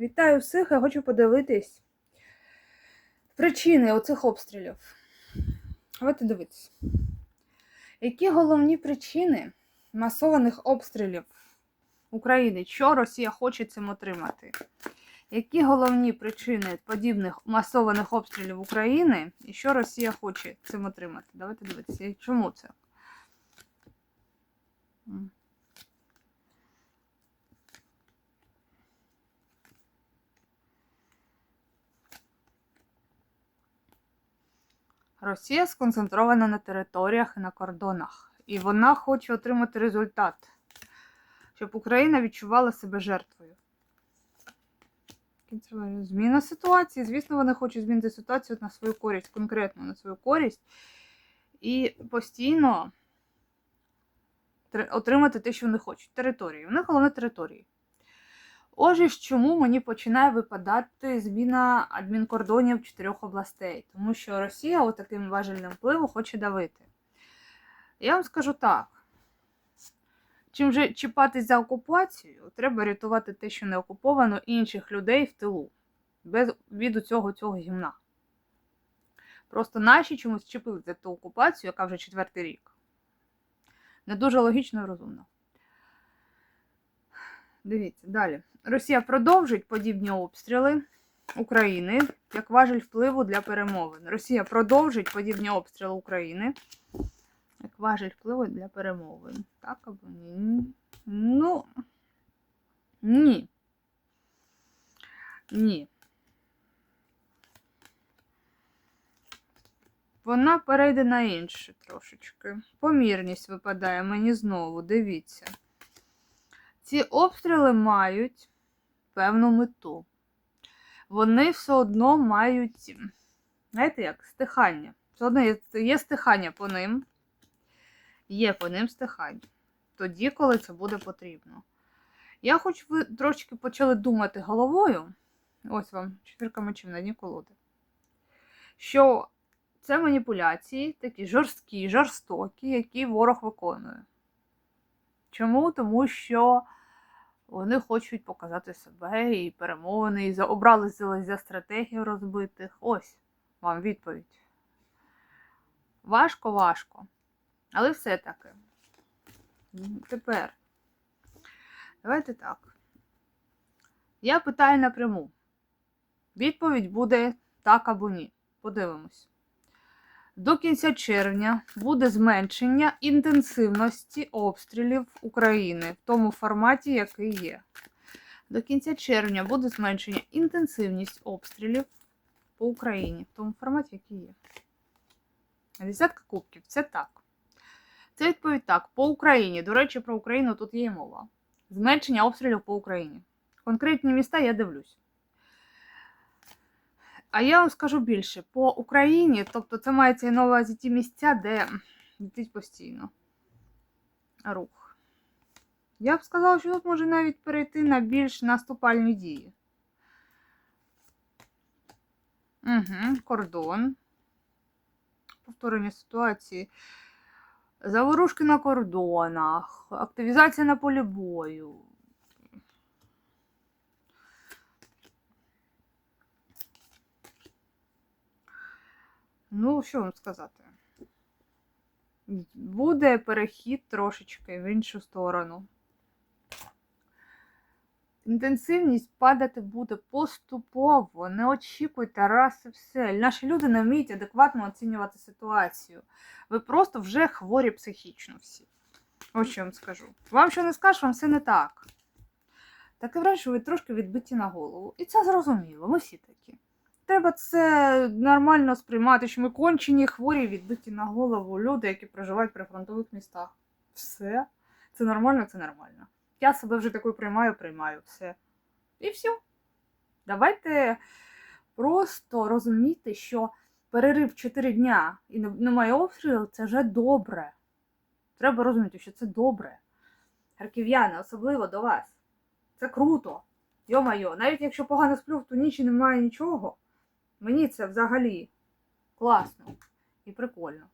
Вітаю всіх, я хочу подивитись причини оцих обстрілів. Давайте дивитись. Які головні причини масованих обстрілів України? Що Росія хоче цим отримати? Які головні причини подібних масованих обстрілів України і що Росія хоче цим отримати? Давайте дивитися. Чому це? Росія сконцентрована на територіях і на кордонах. І вона хоче отримати результат, щоб Україна відчувала себе жертвою. Зміна ситуації. Звісно, вони хочуть змінити ситуацію на свою користь, конкретно на свою користь. І постійно отримати те, що вони хочуть. Території. У них головне території. Отже, чому мені починає випадати зміна адмінкордонів чотирьох областей? Тому що Росія отаким важельним впливом хоче давити. Я вам скажу так: чим же чіпатись за окупацію, треба рятувати те, що не окуповано, інших людей в тилу, без від цього цього гімна. Просто наші чомусь чіпили за ту окупацію, яка вже четвертий рік. Не дуже логічно і розумно. Дивіться, далі. Росія продовжить подібні обстріли України як важель впливу для перемовин. Росія продовжить подібні обстріли України як важель впливу для перемовин. Так або ні? Ну. Ні. Ні. Вона перейде на інше трошечки. Помірність випадає мені знову, дивіться. Ці обстріли мають певну мету. Вони все одно мають, знаєте як, стихання. Все одно є, стихання по ним. Є по ним стихання. Тоді, коли це буде потрібно. Я хоч ви трошки почали думати головою, ось вам четвірка мечів на дні колоди, що це маніпуляції такі жорсткі, жорстокі, які ворог виконує. Чому? Тому що вони хочуть показати себе і перемовини, і обрали за стратегію розбитих. Ось вам відповідь. Важко, важко. Але все-таки. Тепер. Давайте так. Я питаю напряму. Відповідь буде так або ні. Подивимось. До кінця червня буде зменшення інтенсивності обстрілів України в тому форматі, який є. До кінця червня буде зменшення інтенсивність обстрілів по Україні в тому форматі, який є. Десятка кубків це так. Це відповідь так. По Україні. До речі, про Україну тут є мова. Зменшення обстрілів по Україні. Конкретні міста я дивлюсь. А я вам скажу більше, по Україні, тобто це мається і на увазі ті місця, де летить постійно рух. Я б сказала, що тут може навіть перейти на більш наступальні дії. Угу, кордон. Повторення ситуації. Заворушки на кордонах, активізація на полі бою. Ну, що вам сказати? Буде перехід трошечки в іншу сторону. Інтенсивність падати буде поступово. Не очікуйте раз і все. Наші люди не вміють адекватно оцінювати ситуацію. Ви просто вже хворі психічно всі. Ось що вам скажу. Вам що не скажеш, вам все не так. Таке враження, що ви трошки відбиті на голову. І це зрозуміло, ми всі такі. Треба це нормально сприймати, що ми кончені, хворі, відбиті на голову люди, які проживають при фронтових містах. Все. Це нормально, це нормально. Я себе вже такою приймаю, приймаю все. І все. Давайте просто розуміти, що перерив 4 дня і немає обстрілів, це вже добре. Треба розуміти, що це добре. Харків'яни, особливо до вас. Це круто. Йо-майо, навіть якщо погано сплю ту ніч і немає нічого, мені це взагалі класно і прикольно.